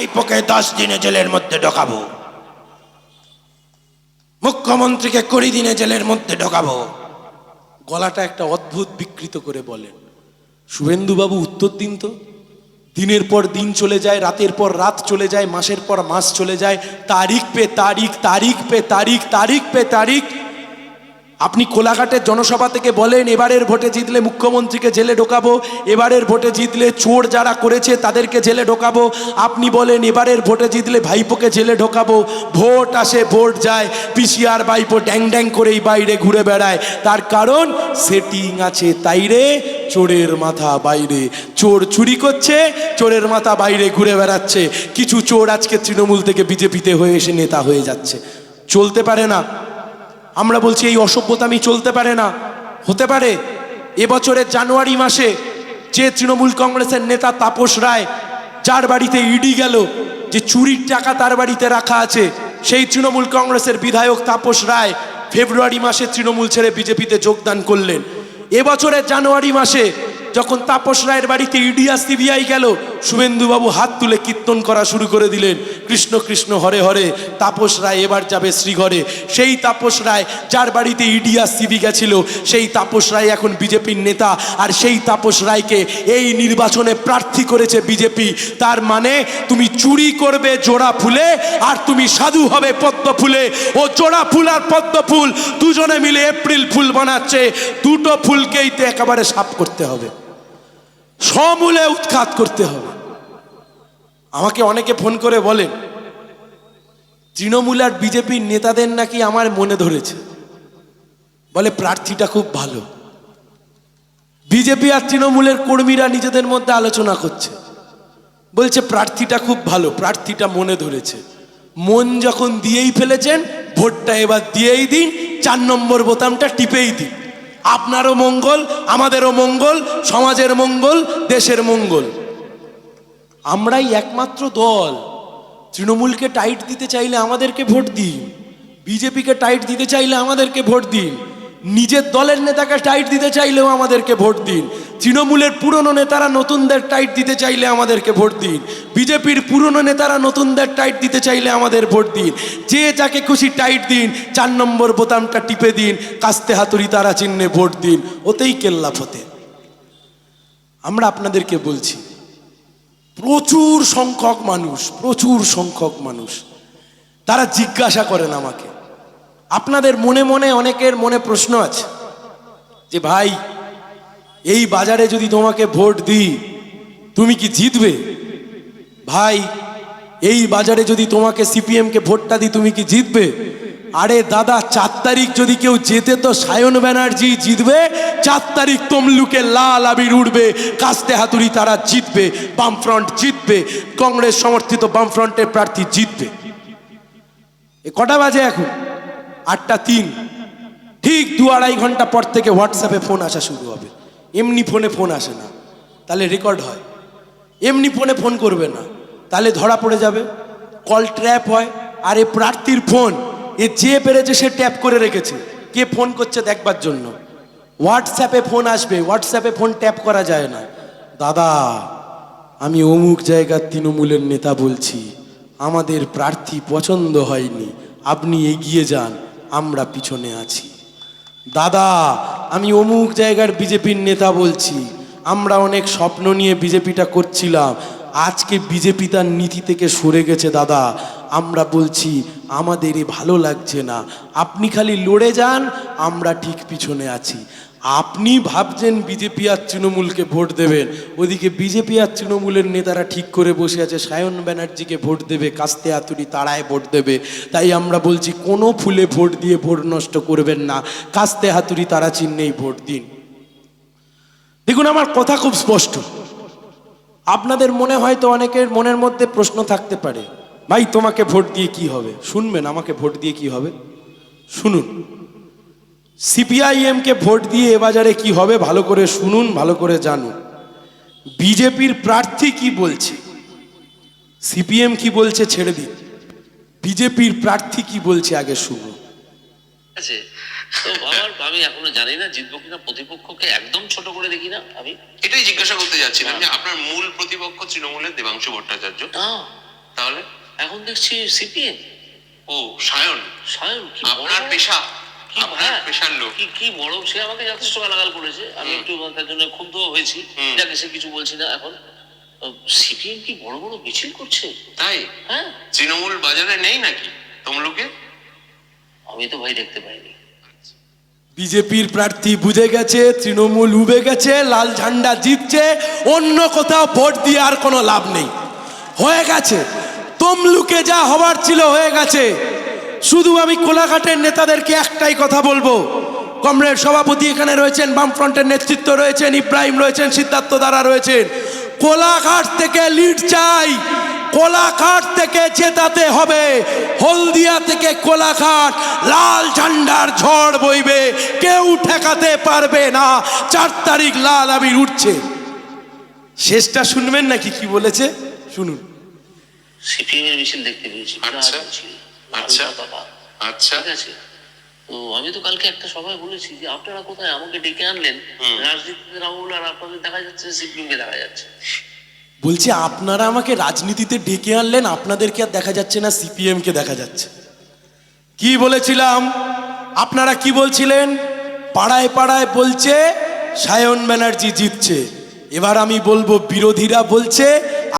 ভাইপোকে দশ দিনে জেলের মধ্যে ঢোকাবো। মুখ্যমন্ত্রীকে কুড়ি দিনে জেলের মধ্যে ঢোকাবো। গলাটা একটা অদ্ভুত বিকৃত করে বলেন। শুভেন্দুবাবু উত্তর দিন তো। দিনের পর দিন চলে যায়, রাতের পর রাত চলে যায়, মাসের পর মাস চলে যায়। তারিখ পে তারিখ তারিখ পে তারিখ তারিখ পে তারিখ। আপনি কোলাঘাটের জনসভা থেকে বলেন, এবারের ভোটে জিতলে মুখ্যমন্ত্রীকে জেলে ঢোকাবো, এবারের ভোটে জিতলে চোর যারা করেছে তাদেরকে জেলে ঢোকাবো, আপনি বলেন, এবারের ভোটে জিতলে ভাইপোকে জেলে ঢোকাবো, ভোট আসে, ভোট যায়, পিসিআর ভাইপো ড্যাং ড্যাং করেই বাইরে ঘুরে বেড়ায়। তার কারণ, সেটিং আছে তাইরে চোরের মাথা বাইরে। চোর চুরি করছে, চোরের মাথা বাইরে ঘুরে বেড়াচ্ছে। কিছু চোর আজকে তৃণমূল থেকে বিজেপিতে হয়ে এসে নেতা হয়ে যাচ্ছে। চলতে পারে না। আমরা বলছি এই অসভ্যতা আমি চলতে পারে না। হতে পারে, এবছরের জানুয়ারি মাসে যে তৃণমূল কংগ্রেসের নেতা তাপস রায়, যার বাড়িতে ইডি গেল, যে চুরির টাকা তার বাড়িতে রাখা আছে, সেই তৃণমূল কংগ্রেসের বিধায়ক তাপস রায় ফেব্রুয়ারি মাসে তৃণমূল ছেড়ে বিজেপিতে যোগদান করলেন। এবছরের জানুয়ারি মাসে যখন তাপস রায়ের বাড়িতে ইডি আর সিবিআই গেল, শুভেন্দুবাবু হাত তুলে কীর্তন করা শুরু করে দিলেন। কৃষ্ণ কৃষ্ণ, হরে হরে, তাপস রায় এবার যাবে শ্রীঘরে। সেই তাপস রায় যার বাড়িতে ইডি আর সিবি গেছিল, সেই তাপস রায় এখন বিজেপির নেতা, আর সেই তাপস রায়কে এই নির্বাচনে প্রার্থী করেছে বিজেপি। তার মানে তুমি চুরি করবে জোড়া ফুলে, আর তুমি সাধু হবে পদ্ম ফুলে। ও জোড়া ফুল আর পদ্ম ফুল, দুজনে মিলে এপ্রিল ফুল বানাচ্ছে। দুটো ফুলকেই তো একেবারে সাফ করতে হবে। সমূলে উৎখাত করতে হবে। আমাকে অনেকে ফোন করে বলেন তৃণমূল আর বিজেপির নেতাদের নাকি আমার মনে ধরেছে। বলে, প্রার্থীটা খুব ভালো। বিজেপি আর তৃণমূলের কর্মীরা নিজেদের মধ্যে আলোচনা করছে। বলছে, প্রার্থীটা খুব ভালো, প্রার্থীটা মনে ধরেছে। মন যখন দিয়েই ফেলেছেন, ভোটটা এবার দিয়েই দিন, চার নম্বর বোতামটা টিপেই দিন। আপনারও মঙ্গল, আমাদেরও মঙ্গল, সমাজের মঙ্গল, দেশের মঙ্গল। আমরাই একমাত্র দল। তৃণমূলকে টাইট দিতে চাইলে আমাদেরকে ভোট দিন। বিজেপিকে টাইট দিতে চাইলে আমাদেরকে ভোট দিন। নিজের দলের নেতাকে টাইট দিতে চাইলেও আমাদেরকে ভোট দিন। তৃণমূলের পুরনো নেতারা নতুনদের টাইট দিতে চাইলে আমাদেরকে ভোট দিন। বিজেপির পুরনো নেতারা নতুনদের টাইট দিতে চাইলে আমাদের ভোট দিন। যে যাকে খুশি টাইট দিন, চার নম্বর বোতামটা টিপে দিন, কাস্তে হাতুড়ি তারা চিহ্নে ভোট দিন। ওতেই কেল্লা ফতে আমরা আপনাদেরকে বলছি, প্রচুর সংখ্যক মানুষ, প্রচুর সংখ্যক মানুষ, তারা জিজ্ঞাসা করেন আমাকে। আপনাদের মনে মনে অনেকের মনে প্রশ্ন আছে যে, ভাই এই বাজারে যদি তোমাকে ভোট দিই, তুমি কি জিতবে? ভাই, এই বাজারে যদি তোমাকে সিপিএমকে ভোটটা দিই, তুমি কি জিতবে? আরে দাদা, চার তারিখ যদি কেউ জেতে তো সায়ন ব্যানার্জি জিতবে, চার তারিখ তমলুকে লাল আবির উঠবে কাস্তে হাতুড়ি তারা জিতবে, বামফ্রন্ট জিতবে, কংগ্রেস সমর্থিত বামফ্রন্টের প্রার্থী জিতবে। এ কটা বাজে এখন? আটটা তিন। ঠিক দু আড়াই ঘণ্টা পর থেকে হোয়াটসঅ্যাপে ফোন আসা শুরু হবে। এমনি ফোনে ফোন আসে না। তাহলে রেকর্ড হয়। এমনি ফোনে ফোন করবে না। তাহলে ধরা পড়ে যাবে। কল ট্র্যাপ হয়। আর এ প্রার্থীর ফোন এ যে পেরেছে সে ট্যাপ করে রেখেছে। কে ফোন করছে দেখবার জন্য। হোয়াটসঅ্যাপে ফোন আসবে। হোয়াটসঅ্যাপে ফোন ট্যাপ করা যায় না। দাদা, আমি অমুক জায়গার তৃণমূলের নেতা বলছি। আমাদের প্রার্থী পছন্দ হয়নি। আপনি এগিয়ে যান। আমরা পিছনে আছি। দাদা, আমি অমুক জায়গার বিজেপির নেতা বলছি। আমরা অনেক স্বপ্ন নিয়ে বিজেপিটা করছিলাম। আজকে বিজেপি তার নীতি থেকে সরে গেছে, দাদা। আমরা বলছি আমাদের ভালো লাগছে না। আপনি খালি লড়ে যান, আমরা ঠিক পিছনে আছি। আপনি ভাবছেন বিজেপি আর তৃণমূলকে ভোট দেবেন। ওদিকে বিজেপি আর তৃণমূলের নেতারা ঠিক করে বসে আছে, সায়ন ব্যানার্জিকে ভোট দেবে, কাস্তে আতুরি তারায় ভোট দেবে। তাই আমরা বলছি, কোনো ফুলে ভোট দিয়ে ভোট নষ্ট করবেন না। কাস্তে হাতুড়ি তারা চিহ্নেই ভোট দিন। দেখুন, আমার কথা খুব স্পষ্ট। আপনাদের মনে হয়তো অনেকের মনের মধ্যে প্রশ্ন থাকতে পারে ভাই তোমাকে ভোট দিয়ে কি হবে? শুনবেন আমাকে ভোট দিয়ে কি হবে? শুনুন। সিপিআইএমকে ভোট দিয়ে এ বাজারে কি হবে ভালো করে শুনুন ভালো করে জানুন। বিজেপির প্রার্থী কি বলছে? সিপিএম কি বলছে ছেড়ে দিন। বিজেপির প্রার্থী কি বলছে আগে শুনুন। আছে তো আমার আমি এখনও জানি না জিতবো কিনা প্রতিপক্ষকে একদম ছোট করে দেখি না আমি। এটাই জিজ্ঞাসা করতে যাচ্ছিলাম যে আপনার মূল প্রতিপক্ষ তৃণমূলের দেবাংশু ভট্টাচার্য। না এখন দেখছি সিপিএম। ও সায়ন। সায়ন কি আপনার পেশা কি আপনার হ্যাঁ, পেশার লোক। কি কি বড় সে আমাকে যথেষ্ট গালাগাল করেছে। আমি একটু তার জন্য ক্ষুব্ধ হয়েছি। যাকে সে কিছু বলছি না এখন। সিপিএম কি বড় বড় মিছিল করছে? তাই? হ্যাঁ। তৃণমূল বাজারে নেই নাকি তমলুকে আমি তো ভাই দেখতে পাইনি। বিজেপির প্রার্থী বুঝে গেছে তৃণমূল উবে গেছে লাল ঝান্ডা জিতছে অন্য কোথাও ভোট দিয়ে আর কোনো লাভ নেই। হয়ে গেছে। তমলুকে যা হবার ছিল হয়ে গেছে। শুধু আমি কোলাঘাটের নেতাদেরকে একটাই কথা বলব। কমরেড সভাপতি এখানে রয়েছেন, বামফ্রন্টের নেতৃত্ব রয়েছেন, ইব্রাহিম রয়েছেন, সিদ্ধার্থ দ্বারা রয়েছেন। কোলাঘাট থেকে লিড চাই, কোলাঘাট থেকে জেতাতে হবে। হলদিয়া থেকে কোলাঘাট, লাল ঝান্ডার ঝড় বইবে। কেউ ঠেকাতে পারবে না, চার তারিখ লাল আবির উঠছে। শেষটা শুনবেন নাকি কি বলেছে? শুনুন। সিপিএম এর মিছিল দেখতে পেয়েছি। আচ্ছা। আচ্ছা। আচ্ছা। ঠিক আছে? তো আমি তো কালকে একটা সভায় বলেছি যে আপনারা কোথায়? আমাকে ডেকে আনলেন। রাজনীতিতে রাহুল আর আপনাদের দেখা যাচ্ছে সিপিএম কে দেখা যাচ্ছে। বলছি আপনারা আমাকে রাজনীতিতে ডেকে আনলেন আপনাদেরকে আর দেখা যাচ্ছে না সিপিএম কে দেখা যাচ্ছে। কি বলেছিলাম? আপনারা কি বলছিলেন? পাড়ায় পাড়ায় বলছে সায়ন ব্যানার্জি জিতছে। এবার আমি বলব বিরোধীরা বলছে